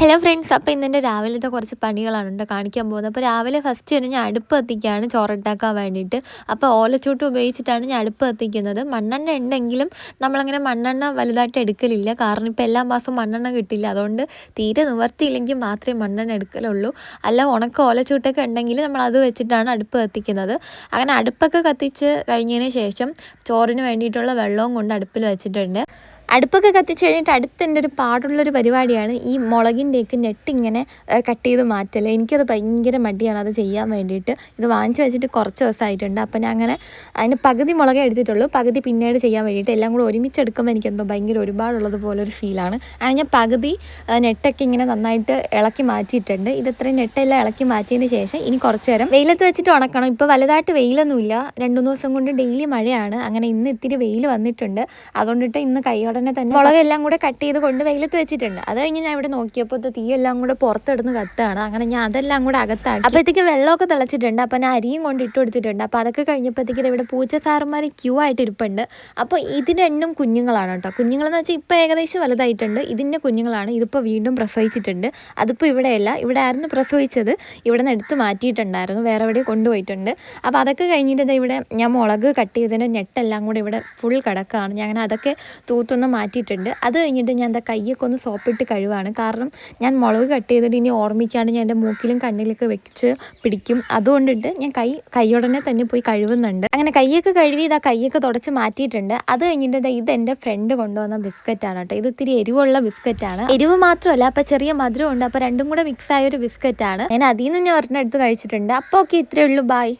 Hello friends അപ്പോൾ ഇന്നെന്റെ രാവിലത്തെ കുറച്ച് പണികളാണ് കേട്ടോ കാണിക്കാൻ പോകുന്നത്. അപ്പോൾ രാവിലെ ഫസ്റ്റ് തന്നെ ഞാൻ അടുപ്പ് കത്തിക്കുകയാണ് ചോറുണ്ടാക്കാൻ വേണ്ടിയിട്ട്. അപ്പോൾ ഓലച്ചൂട്ട് ഉപയോഗിച്ചിട്ടാണ് ഞാൻ അടുപ്പ് കത്തിക്കുന്നത്. മണ്ണെണ്ണ ഉണ്ടെങ്കിലും നമ്മളങ്ങനെ മണ്ണെണ്ണ വലുതായിട്ട് എടുക്കലില്ല. കാരണം ഇപ്പോൾ എല്ലാ മാസവും മണ്ണെണ്ണ കിട്ടില്ല. അതുകൊണ്ട് തീരെ നിവർത്തിയില്ലെങ്കിൽ മാത്രമേ മണ്ണെണ്ണ എടുക്കലുള്ളൂ. അല്ല ഉണക്ക ഓലച്ചൂട്ടൊക്കെ ഉണ്ടെങ്കിൽ നമ്മൾ അത് വെച്ചിട്ടാണ് അടുപ്പ് കത്തിക്കുന്നത്. അങ്ങനെ അടുപ്പൊക്കെ കത്തിച്ച് കഴിഞ്ഞതിന് ശേഷം ചോറിന് വേണ്ടിയിട്ടുള്ള വെള്ളവും കൊണ്ട് അടുപ്പിൽ വെച്ചിട്ടുണ്ട്. അടുപ്പൊക്കെ കത്തിച്ച് കഴിഞ്ഞിട്ട് അടുത്തെന്റെ ഒരു പാടുള്ളൊരു പരിപാടിയാണ് ഈ മുളകിന്റെയൊക്കെ നെട്ട് ഇങ്ങനെ കട്ട് ചെയ്ത് മാറ്റൽ എനിക്കത് ഭയങ്കര മടിയാണ് അത് ചെയ്യാൻ വേണ്ടിയിട്ട്. ഇത് വാങ്ങിച്ച് വെച്ചിട്ട് കുറച്ച് ദിവസമായിട്ടുണ്ട്. അപ്പം ഞാൻ അങ്ങനെ അതിന് പകുതി മുളകേ എടുത്തിട്ടുള്ളൂ. പകുതി പിന്നീട് ചെയ്യാൻ വേണ്ടിയിട്ട് എല്ലാം കൂടെ ഒരുമിച്ച് എടുക്കുമ്പോൾ എനിക്കെന്തോ ഭയങ്കര ഒരുപാടുള്ളത് പോലെ ഒരു ഫീലാണ്. അങ്ങനെ ഞാൻ പകുതി നെട്ടൊക്കെ ഇങ്ങനെ നന്നായിട്ട് ഇളക്കി മാറ്റിയിട്ടുണ്ട്. ഇത് ഇത്രയും നെട്ടെല്ലാം ഇളക്കി മാറ്റിയതിന് ശേഷം ഇനി കുറച്ച് നേരം വെയിലത്ത് വെച്ചിട്ട് ഉണക്കണം. ഇപ്പോൾ വലുതായിട്ട് വെയിലൊന്നുമില്ല. രണ്ട് മൂന്ന് ദിവസം കൊണ്ട് ഡെയിലി മഴയാണ്. അങ്ങനെ ഇന്ന് ഇത്തിരി വെയിൽ വന്നിട്ടുണ്ട്. അതുകൊണ്ടിട്ട് ഇന്ന് കൈയോടെ ഉടനെ തന്നെ മുളകെല്ലാം കൂടെ കട്ട് ചെയ്ത് കൊണ്ട് വെയിലത്ത് വെച്ചിട്ടുണ്ട്. അത് കഴിഞ്ഞ് ഞാൻ ഇവിടെ നോക്കിയപ്പോൾ തീയെല്ലാം കൂടെ പുറത്തെടുന്ന് കത്താണ്. അങ്ങനെ ഞാൻ അതെല്ലാം കൂടെ അകത്താക്കി. അപ്പോഴത്തേക്ക് വെള്ളമൊക്കെ തിളച്ചിട്ടുണ്ട്. അപ്പോൾ ഞാൻ അരിയും കൊണ്ട് ഇട്ട് കൊടുത്തിട്ടുണ്ട്. അപ്പോൾ അതൊക്കെ കഴിഞ്ഞപ്പോഴത്തേക്ക് ഇവിടെ പൂച്ച സാറന്മാർ ക്യൂ ആയിട്ട് ഇരിപ്പുണ്ട്. അപ്പോൾ ഇതിനെണ്ണും കുഞ്ഞുങ്ങളാണ് കേട്ടോ. കുഞ്ഞുങ്ങളെന്ന് വെച്ചാൽ ഇപ്പോൾ ഏകദേശം വലുതായിട്ടുണ്ട്. ഇതിന്റെ കുഞ്ഞുങ്ങളാണ്. ഇതിപ്പോൾ വീണ്ടും പ്രസവിച്ചിട്ടുണ്ട്. അതിപ്പോൾ ഇവിടെയല്ല. ഇവിടെ ആയിരുന്നു പ്രസവിച്ചത്. ഇവിടെ നിന്ന് എടുത്ത് മാറ്റിയിട്ടുണ്ടായിരുന്നു. വേറെ എവിടെ കൊണ്ടുപോയിട്ടുണ്ട്. അപ്പോൾ അതൊക്കെ കഴിഞ്ഞിട്ട് ഇവിടെ ഞാൻ മുളക് കട്ട് ചെയ്തതിന്റെ നെട്ടെല്ലാം കൂടെ ഇവിടെ ഫുൾ കിടക്കുകയാണ് ഞാൻ അങ്ങനെ അതൊക്കെ തൂത്തൊന്ന് മാറ്റിയിട്ടുണ്ട്. അത് കഴിഞ്ഞിട്ട് ഞാൻ എന്താ കയ്യൊക്കെ ഒന്ന് സോപ്പിട്ട് കഴിവാണ്. കാരണം ഞാൻ മുളക് കട്ട് ചെയ്തിട്ട് ഇനി ഓർമ്മിക്കാണ്ട് ഞാൻ എന്റെ മൂക്കിലും കണ്ണിലൊക്കെ വെച്ച് പിടിക്കും. അതുകൊണ്ടിട്ട് ഞാൻ കൈ കൈയുടനെ തന്നെ പോയി കഴുകുന്നുണ്ട് അങ്ങനെ കൈയൊക്കെ കഴുകി ഇതാ കൈയൊക്കെ തുടച്ച് മാറ്റിയിട്ടുണ്ട്. അത് കഴിഞ്ഞിട്ട് ഇത് എന്റെ ഫ്രണ്ട് കൊണ്ടുവന്ന ബിസ്ക്കറ്റാണ് കേട്ടോ. ഇത് ഇത്തിരി എരിവുള്ള ബിസ്ക്കറ്റാണ് എരിവ് മാത്രമല്ല അപ്പം ചെറിയ മധുരമുണ്ട്. അപ്പോൾ രണ്ടും കൂടെ മിക്സ് ആയ ഒരു ബിസ്ക്കറ്റാണ് ഞാൻ അതിൽ നിന്ന് ഞാൻ ഒരെണ്ണം എടുത്ത് കഴിച്ചിട്ടുണ്ട്. അപ്പോൾ ഓക്കെ ഇത്രയേ ഉള്ളൂ. ബായ്